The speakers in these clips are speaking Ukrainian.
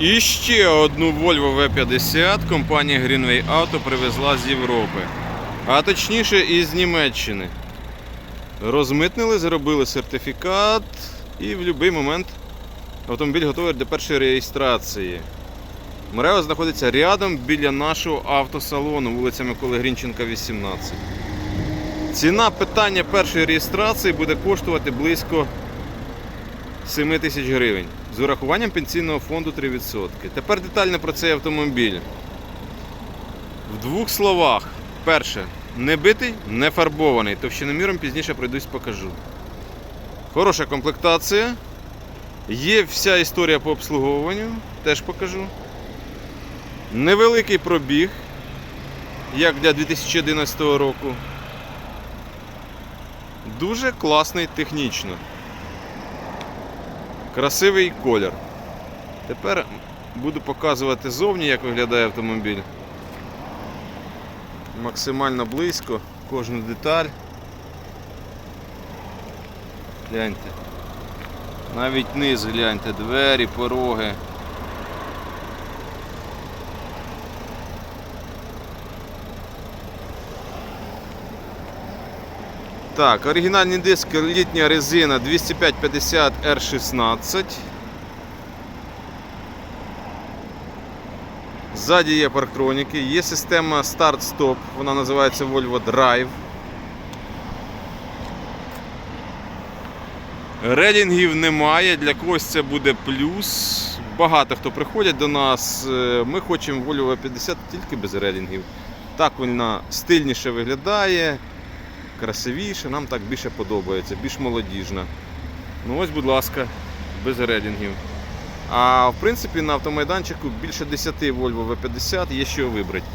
І ще одну Volvo V50 компанія Greenway Auto привезла з Європи. А точніше із Німеччини. Розмитнили, зробили сертифікат і в будь-який момент автомобіль готовий до першої реєстрації. Мрео знаходиться рядом біля нашого автосалону, вулиця Миколи Грінченка, 18. Ціна питання першої реєстрації буде коштувати близько 7 тисяч гривень з урахуванням пенсійного фонду 3%. Тепер детально про цей автомобіль. В двох словах. Перше, не битий, не фарбований. Товщиноміром пізніше пройдусь покажу. Хороша комплектація. Є вся історія по обслуговуванню, теж покажу. Невеликий пробіг, як для 2011 року. Дуже класний технічно. Красивий колір. Тепер буду показувати зовні, як виглядає автомобіль. Максимально близько, кожну деталь. Гляньте. Навіть низ гляньте, двері, пороги. Так, оригінальний диск літня резина 205-50 R16. Ззаді є парктроніки, є система старт-стоп, вона називається Volvo Drive. Релінгів немає, для когось це буде плюс. Багато хто приходять до нас. е, Ми хочемо Volvo 50 тільки без релінгів. Так вона стильніше виглядає, красивіше, нам так більше подобається, більш молодіжна. Ну ось, будь ласка, без редінгів. А в принципі на автомайданчику більше 10 Volvo V50 є що вибрати.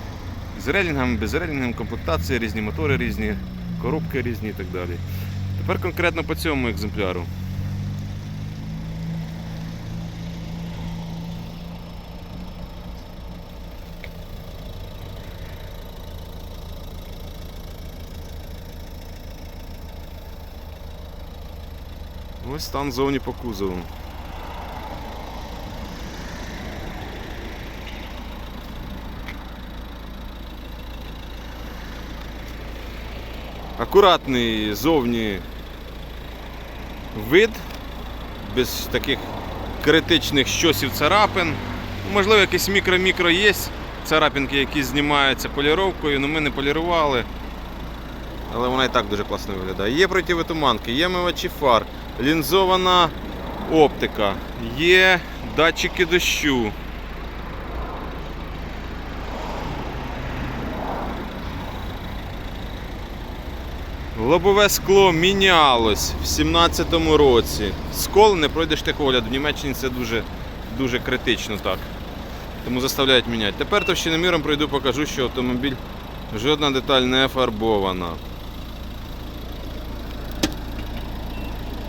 З релінгами, без релінгами, комплектація, різні мотори різні, коробки різні і так далі. Тепер конкретно по цьому екземпляру. Ось стан зовні по кузову. Акуратний зовні вид, без таких критичних щосів царапин. Можливо, якісь мікро-мікро є царапинки, які знімаються поліровкою, але ми не полірували. Але вона і так дуже класно виглядає. Є противотуманки, є мивачі фар, лінзована оптика, є датчики дощу. Лобове скло мінялось в 17-му році. Скол не пройдеш техогляд. В Німеччині це дуже, дуже критично так. Тому заставляють міняти. Тепер товщиноміром пройду, покажу, що автомобіль жодна деталь не фарбована.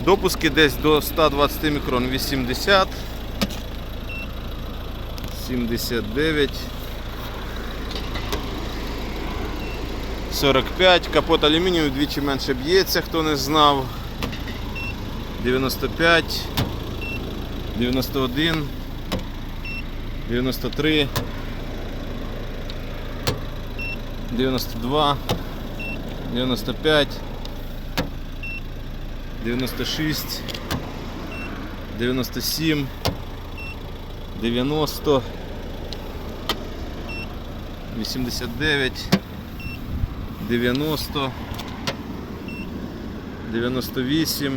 Допуски десь до 120 мікрон 80, 79, 45, капот алюмінію вдвічі менше б'ється, хто не знав. 95, 91, 93, 92, 95. 96, 97, 90, 89, 90, 98,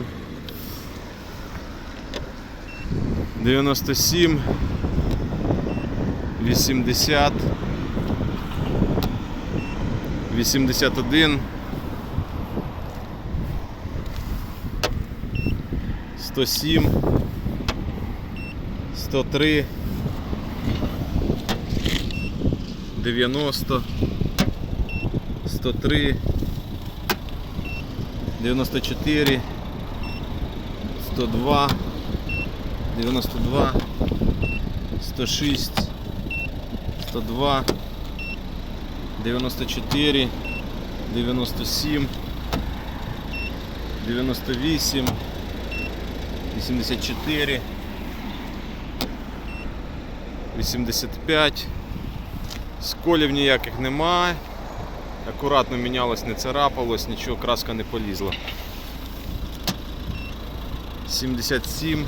97, 80, 81, 107, 103, 90, 103, 94, 102, 92, 106, 102, 94, 97, 98, 84, 85. Сколів ніяких немає. Акуратно мінялось, не царапалось, нічого, краска не полізла. 77.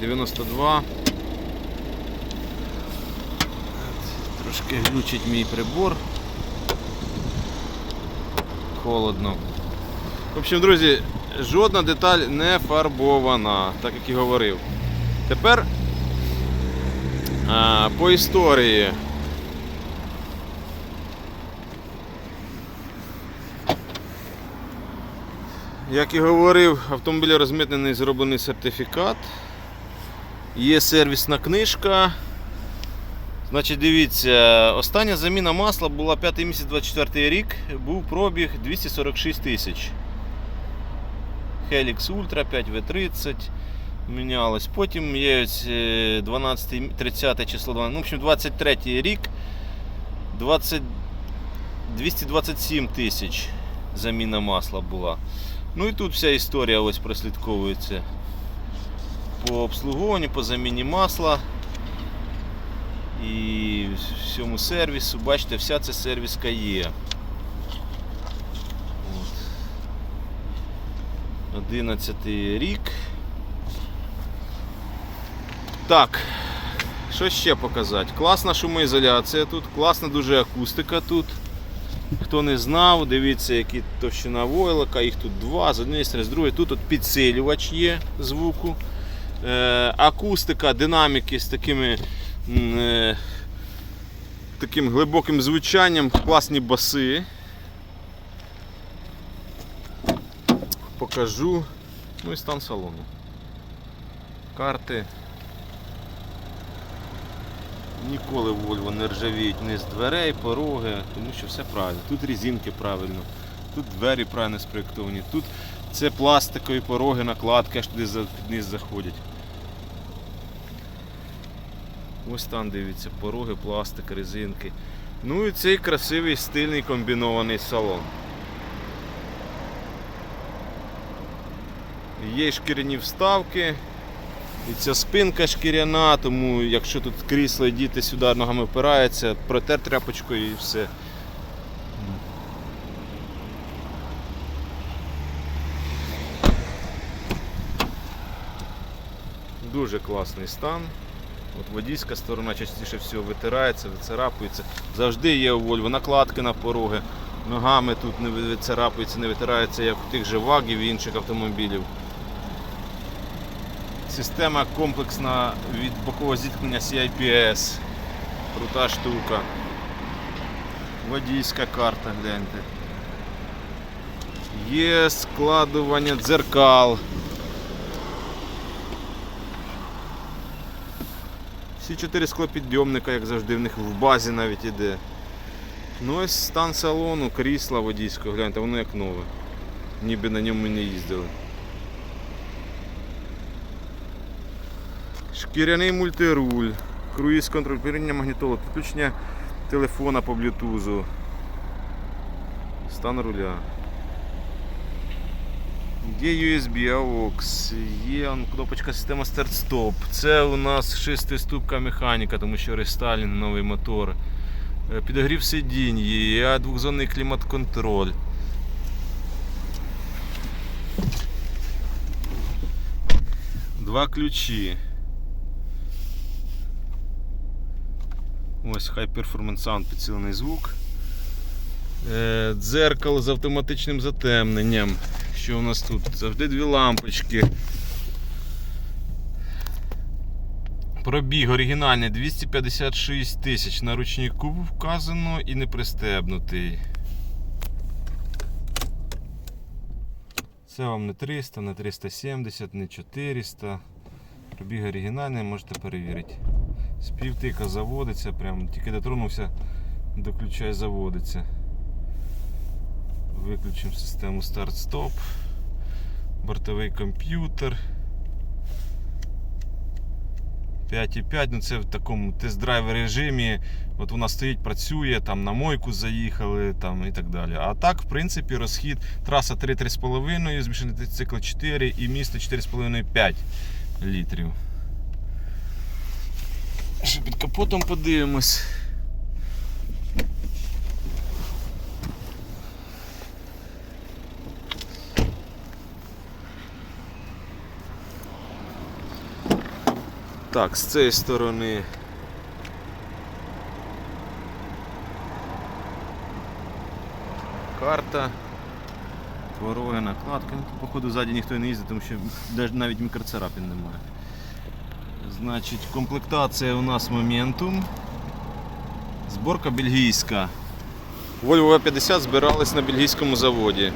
Дев'яносто два. Трошки глючить мій прибор. Холодно. В общем, друзі, жодна деталь не фарбована, так як і говорив. Тепер а, по історії. Як і говорив, автомобіль розмитнений, зроблений сертифікат. Є сервісна книжка. Значить, дивіться, остання заміна масла була 5 місяць 24 рік, був пробіг 246 тисяч. Helix Ultra 5V30 мінялось. Потім є е, 12, 30 число, 12, ну, в общем, 23 рік 20, 227 тисяч заміна масла була. Ну і тут вся історія ось прослідковується по обслуговуванню, по заміні масла і всьому сервісу. Бачите, вся ця сервіска є. От. 11 рік. Так, що ще показати? Класна шумоізоляція тут, класна дуже акустика тут. Хто не знав, дивіться, які товщина войлока, їх тут два, з однієї сторони, з другої. Тут от підсилювач є звуку. Е, акустика, динаміки з такими, таким глибоким звучанням, класні баси. Покажу. Ну і стан салону. Карти. Ніколи Volvo не ржавіють ні з дверей, пороги, тому що все правильно. Тут різинки правильно, тут двері правильно спроєктовані, тут це пластикові пороги, накладки, аж туди під низ заходять. Ось там дивіться, пороги, пластик, резинки. Ну і цей красивий стильний комбінований салон. Є шкіряні вставки. І ця спинка шкіряна, тому якщо тут крісло і діти сюди ногами впираються, протер тряпочкою і все. Дуже класний стан. От водійська сторона частіше всього витирається, вицарапується. Завжди є у Volvo накладки на пороги. Ногами тут не вицарапується, не витирається, як у тих же вагів і інших автомобілів. Система комплексна від бокового зіткнення CIPS. Крута штука. Водійська карта, гляньте. Є складування дзеркал. Всі чотири склопідйомника, як завжди, в них в базі навіть іде. Ну ось стан салону, крісла водійського, гляньте, воно як нове. Ніби на ньому не їздили. Шкіряний мультируль, круїз контроль, передня магнітола, підключення телефона по блютузу, стан руля. Є USB AUX, є кнопочка система старт-стоп. Це у нас шестиступка механіка, тому що рестайлінг, новий мотор. Е, Підогрів сидінь, є двохзонний клімат-контроль. Два ключі. Ось High Performance Sound підсилений звук. Е, Дзеркало з автоматичним затемненням. Що у нас тут? Завжди дві лампочки. Пробіг оригінальний 256 тисяч. На ручнику вказано і не пристебнутий. Це вам не 300, не 370, не 400. Пробіг оригінальний, можете перевірити. Співтика заводиться, прям тільки дотронувся до ключа заводиться. Виключимо систему старт-стоп, бортовий комп'ютер. 5,5, ну це в такому тест-драйв режимі. От вона стоїть, працює, там на мойку заїхали там, і так далі. А так, в принципі, розхід траса 3-3,5, змішаний цикл 4 і місто 4,5-5 літрів. Ще під капотом подивимось. Так, з цієї сторони. Карта. Твороги, накладка. Ну, походу, ззаді ніхто не їздить, тому що навіть- мікроцарапін немає. Значить, комплектація у нас Momentum. Зборка бельгійська. Volvo V50 збирались на бельгійському заводі.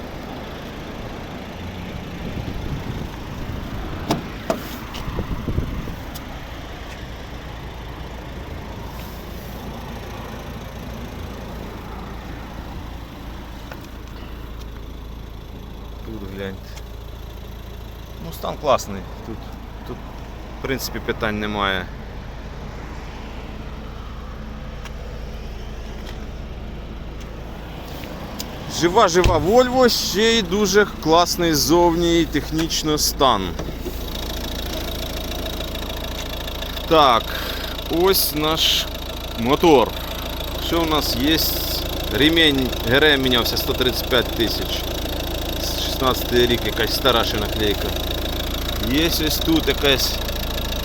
Тут гляньте. Ну, стан класний. Тут, тут в принципі питань немає. Жива, жива Volvo, ще й дуже класний зовній технічно стан. Так, ось наш мотор. Що у нас є? Ремень ГРМ мінявся 135 тисяч. 16 рік якась стара ще наклейка. Є ось тут якась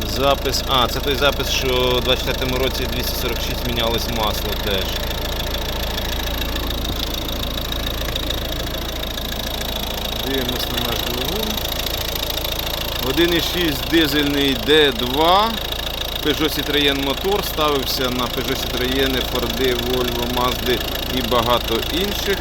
запис. А, це той запис, що у 24 році 246 мінялось масло теж. Дивимось на наш двигун. 1,6 дизельний D2. Peugeot Citroën мотор ставився на Peugeot Citroën, Ford, Volvo, Mazda і багато інших.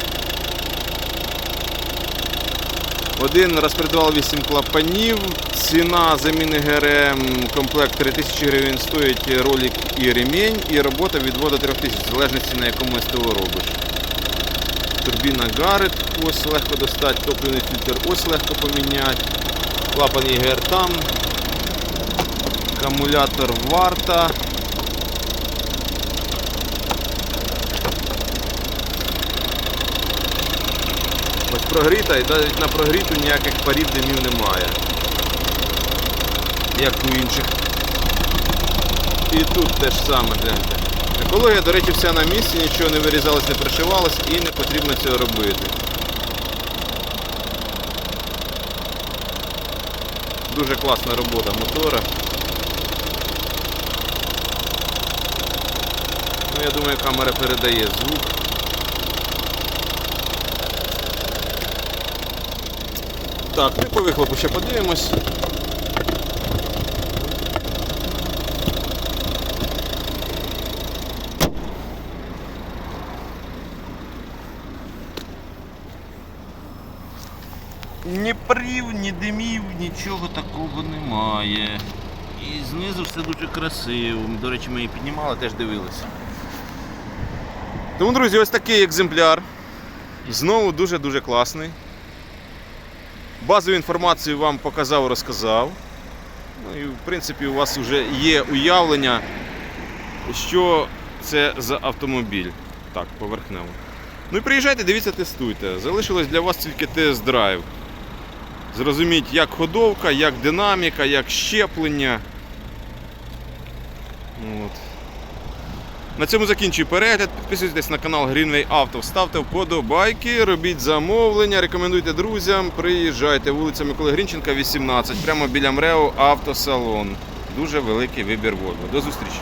Один розпредвал 8 клапанів, ціна заміни ГРМ, комплект 3000 гривень стоїть ролик і ремінь, і робота від 2 до 3000, в залежності на якому СТО робиш. Турбіна Гаррет, ось легко достати, топливний фільтр ось легко поміняти. Клапан ЄГР там. Акумулятор варта. Ось прогріта і навіть на прогріту ніяких парів димів немає. Як у інших. І тут теж саме гляньте. Екологія, до речі, вся на місці, нічого не вирізалось, не пришивалось і не потрібно цього робити. Дуже класна робота мотора. Ну, я думаю, камера передає звук. Так, ми по вихлопу ще подивимось. Ні парів, ні димів, нічого такого немає. І знизу все дуже красиво. До речі, ми її піднімали, теж дивилися. Тому, друзі, ось такий екземпляр. Знову дуже-дуже класний. Базову інформацію вам показав, розказав. Ну і в принципі у вас вже є уявлення, що це за автомобіль. Так, поверхнево. Ну і приїжджайте, дивіться, тестуйте. Залишилось для вас тільки тест-драйв. Зрозуміть, як ходовка, як динаміка, як щеплення. От. На цьому закінчую перегляд. Підписуйтесь на канал Greenway Auto, ставте вподобайки, робіть замовлення, рекомендуйте друзям, приїжджайте. Вулиця Миколи Грінченка, 18, прямо біля МРЕО автосалон. Дуже великий вибір Volvo. До зустрічі!